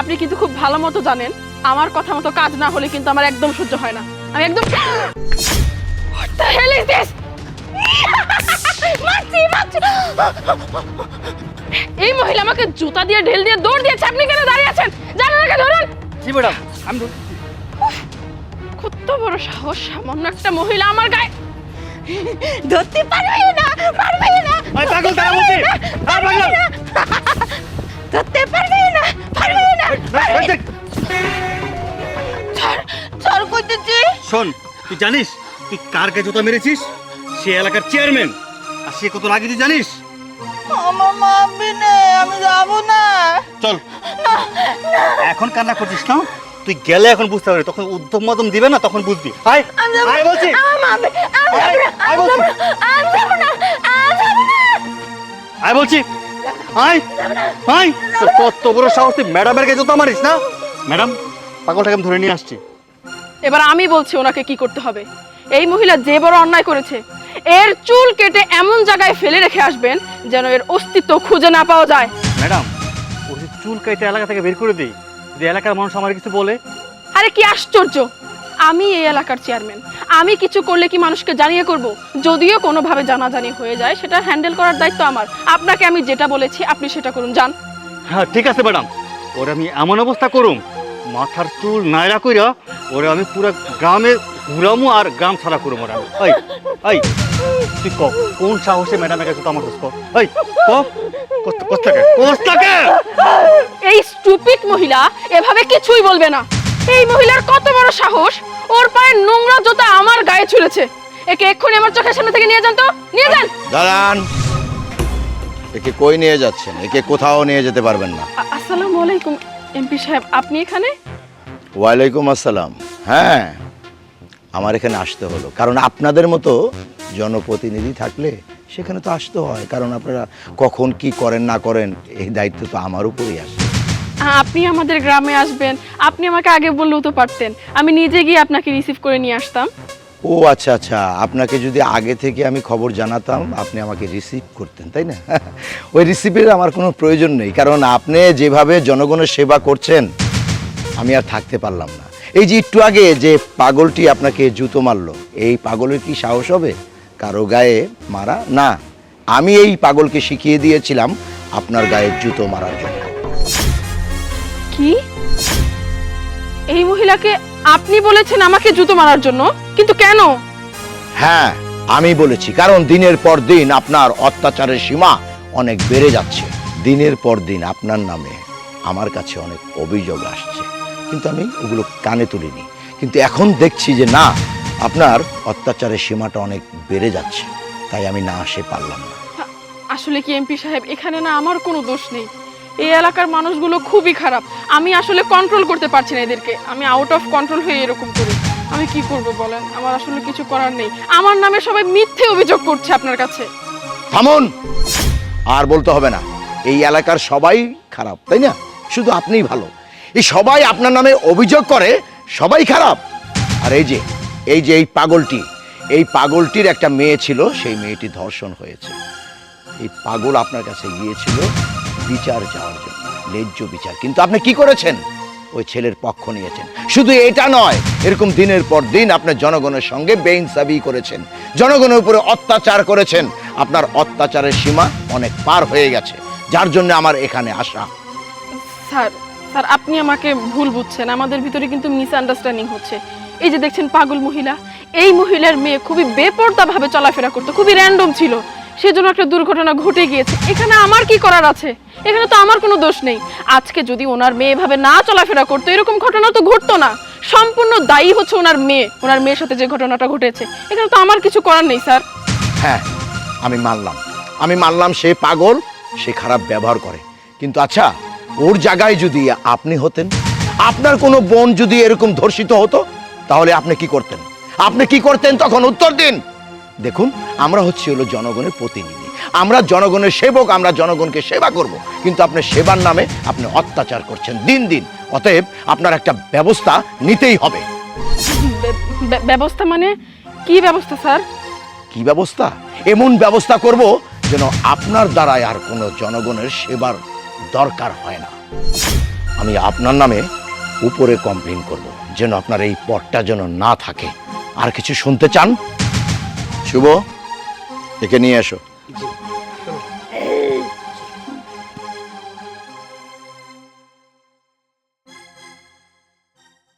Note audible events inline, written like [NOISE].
আপনি কিন্তু খুব ভালো মতো জানেন আমার কথা মতো কাজ না হলে কিন্তু আমার একদম সহ্য হয় না। আমি একদম What the hell is this? মারছি, মারছি। এই মহিলা আমাকে জুতা দিয়ে ঢেল দিয়ে দৌড় দিয়েছে। আপনি কেন দাঁড়িয়ে আছেন? জানেন আগে ধরুন। জি ম্যাডাম আমি ধরছি। কত বড় সাহস সামান্য একটা মহিলা আমার গায়ে। ধরতে পারবে না পারবে না। আরে পাগল তারা বলছি আরে পাগল ধরতে পারবে ছাড় ছাড় করতেছি শোন তুই জানিস তুই কার গায়ে জুতা মেরেছিস? সে এলাকার চেয়ারম্যান আর সে কত রাগে তুই জানিস? আমার মা বিনে আমি যাব না। চল। এখন কান্না করছিস না তুই গেলে এখন বুঝতে পারবি তখন উদ্যম মদম দিবে না তখন বুঝবি। আয় আয় বলছি। আয়, বলছি। আয় বলছি। আয় আয় তোর কত বড় সাহস তুই ম্যাডামের গায়ে জুতা মারিস না? ম্যাডাম। পাগলটাকে আমি ধরে নিয়ে আসছি। এবার আমি বলছি ওনাকে কি করতে হবে। এই মহিলা যে বড় অন্যায় করেছে এর চুল কেটে এমন জায়গায় ফেলে রেখে আসবেন যেন এর অস্তিত্ব খুঁজে না পাওয়া যায়। ম্যাডাম ওই যে চুল কেটে এলাকা থেকে বের করে দিই যে এলাকার মানুষ আমার কিছু বলে? আরে কি আশ্চর্য! আমি এই এলাকার চেয়ারম্যান। আমি কিছু করলে কি মানুষকে জানিয়ে করব? যদিও কোনোভাবে জানাজানি হয়ে যায় সেটা হ্যান্ডেল করার দায়িত্ব আমার। আপনাকে আমি যেটা বলেছি আপনি সেটা করুন। যান। হ্যাঁ ঠিক আছে ম্যাডাম। ওরা আমি এমন অবস্থা করুম মাথার চুল নায়রা কইরা ওরা আমি পুরো গ্রামে ঘুরামু আর গ্রাম ছাড়া করুম ওরা। এই এই তুই ক কোন সাহসে ম্যাডামের কাছে তো আমার ক? এই ক? এই স্টুপিড মহিলা এভাবে কিছুই বলবে না। এই মহিলার কত বড় গায়ে ছুঁড়েছে। একে এক্ষুনি আমার চোখের সামনে থেকে নিয়ে যান তো। নিয়ে যান। দাঁড়ান। একে কই নিয়ে যাচ্ছেন? একে কোথাও নিয়ে যেতে পারবেন না। আসসালামু আলাইকুম এমপি সাহেব আপনি এখানে? ওয়ালাইকুম আসসালাম। হ্যাঁ আমার এখানে আসতে হলো। কারণ আপনাদের মতো জনপ্রতিনিধি থাকলে সেখানে তো আসতে হয়। কারণ আপনারা কখন কি করেন না করেন এই দায়িত্ব তো আমার উপরেই আসে। আপনি আমাদের গ্রামে আসবেন। আপনি আমাকে আগে বললেও তো পারতেন। আমি নিজে গিয়ে আপনাকে রিসিভ করে নিয়ে আসতাম। ও আচ্ছা আচ্ছা। আপনাকে যদি আগে থেকে আমি খবর জানাতাম, আপনি আমাকে রিসিভ করতেন, তাই না? [LAUGHS] ওই রিসিভের আমার কোনো প্রয়োজন নেই, কারণ আপনি যেভাবে জনগণের সেবা করছেন, আমি আর থাকতে পারলাম না। এই যে একটু আগে যে পাগলটি আপনাকে জুতো মারলো, এই পাগলের কি সাহস হবে? কারও গায়ে মারা? না। আমি এই পাগলকে শিখিয়ে দিয়েছিলাম আপনার গায়ে জুতো মারার জন্য। কি? এই মহিলাকে আপনি বলেছেন আমাকে জুতো মারার জন্য কিন্তু কেন? হ্যাঁ আমি বলেছি কারণ দিনের পর দিন আপনার অত্যাচারের সীমা অনেক বেড়ে যাচ্ছে। দিনের পর দিন আপনার নামে আমার কাছে অনেক অভিযোগ আসছে কিন্তু আমি ওগুলো কানে তুলিনি। কিন্তু এখন দেখছি যে না আপনার অত্যাচারের সীমাটা অনেক বেড়ে যাচ্ছে তাই আমি না আসে পারলাম না। আসলে কি এমপি সাহেব এখানে না আমার কোনো দোষ নেই। এই এলাকার মানুষগুলো খুবই খারাপ। আমি আসলে কন্ট্রোল করতে পারছি না এদেরকে। আমি আউট অফ কন্ট্রোল হয়ে এরকম করি। আমি কি করব বলেন? আমার আসলে কিছু করার নেই। আমার নামে সবাই মিথ্যে অভিযোগ করছে আপনার কাছে। থামুন! আর বলতে হবে না। এই এলাকার সবাই খারাপ, তাই না? শুধু আপনিই ভালো। এই সবাই আপনার নামে অভিযোগ করে, সবাই খারাপ। আর এই যে এই যে এই পাগলটি, এই পাগলটির একটা মেয়ে ছিল, সেই মেয়েটি ধর্ষণ হয়েছে। এই পাগল আপনার কাছে গিয়েছিল বিচার যাওয়ার জন্য, ন্যায্য বিচার। কিন্তু আপনি কি করেছেন? ওই ছেলের পক্ষ নিয়েছেন। শুধু এটা নয়, এরকম দিনের পর দিন আপনার জনগণের সঙ্গে বেইনসাবি করেছেন। জনগণের উপরে অত্যাচার করেছেন। আপনার অত্যাচারের সীমা অনেক পার হয়ে গেছে। যার জন্য আমার এখানে আসা। স্যার স্যার, আপনি আমাকে ভুল বুঝছেন। আমাদের ভিতরে কিন্তু মিসআন্ডারস্ট্যান্ডিং হচ্ছে। এই যে দেখছেন পাগল মহিলা, এই মহিলার মেয়ে খুবই বেপরদা ভাবে চলাফেরা করতো, খুবই র্যান্ডম ছিল। সেজন্য একটা দুর্ঘটনা ঘটে গিয়েছে। এখানে আমার কি করার আছে? এখানে তো আমার কোনো দোষ নেই। আজকে যদি ওনার মেয়ে এভাবে না চলাফেরা করতো, এরকম ঘটনা তো ঘটতো না। সম্পূর্ণ দায়ী হচ্ছে ওনার মেয়ে। ওনার মেয়ের সাথে যে ঘটনাটা ঘটেছে, এখানে তো আমার কিছু করার নেই, স্যার। হ্যাঁ আমি মানলাম। আমি মানলাম সে পাগল, সে খারাপ ব্যবহার করে। কিন্তু আচ্ছা ওর জায়গায় যদি আপনি হতেন, আপনার কোনো বোন যদি এরকম ধর্ষিত হতো, তাহলে আপনি কি করতেন? আপনি কি করতেন তখন? উত্তর দিন! দেখুন আমরা হচ্ছে হলো জনগণের প্রতিনিধি। আমরা জনগণের সেবক আমরা জনগণকে সেবা করব। কিন্তু আপনি সেবার নামে আপনি অত্যাচার করছেন দিন দিন। অতএব আপনার একটা ব্যবস্থা নিতেই হবে। ব্যবস্থা মানে কি ব্যবস্থা স্যার? কি ব্যবস্থা? এমন ব্যবস্থা করব যেন আপনার দ্বারায় আর কোনো জনগণের সেবার দরকার হয় না। আমি আপনার নামে উপরে কমপ্লেন করব যেন আপনার এই পদটা যেন না থাকে। আর কিছু শুনতে চান? শুভ একে নিয়ে এসো।